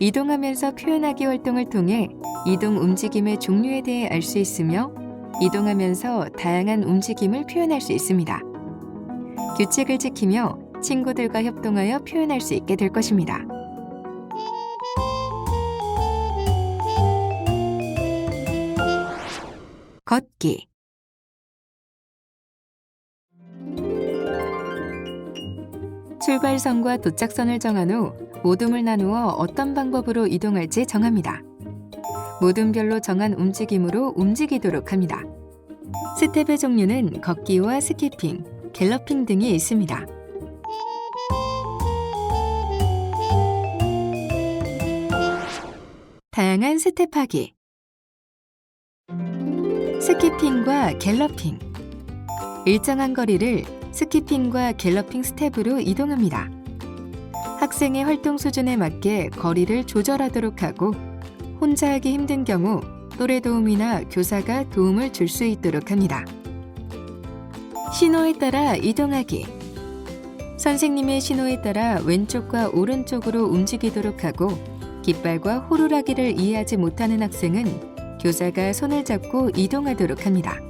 이동하면서 표현하기 활동을 통해 이동 움직임의 종류에 대해 알 수 있으며 이동하면서 다양한 움직임을 표현할 수 있습니다. 규칙을 지키며 친구들과 협동하여 표현할 수 있게 될 것입니다. 걷기 출발선과 도착선을 정한 후 모둠을 나누어 어떤 방법으로 이동할지 정합니다. 모둠별로 정한 움직임으로 움직이도록 합니다. 스텝의 종류는 걷기와 스키핑, 갤러핑 등이 있습니다. 다양한 스텝하기 스키핑과 갤러핑 일정한 거리를 스키핑과 갤러핑 스텝으로 이동합니다. 학생의 활동 수준에 맞게 거리를 조절하도록 하고 혼자 하기 힘든 경우 또래 도움이나 교사가 도움을 줄 수 있도록 합니다. 신호에 따라 이동하기 선생님의 신호에 따라 왼쪽과 오른쪽으로 움직이도록 하고 깃발과 호루라기를 이해하지 못하는 학생은 교사가 손을 잡고 이동하도록 합니다.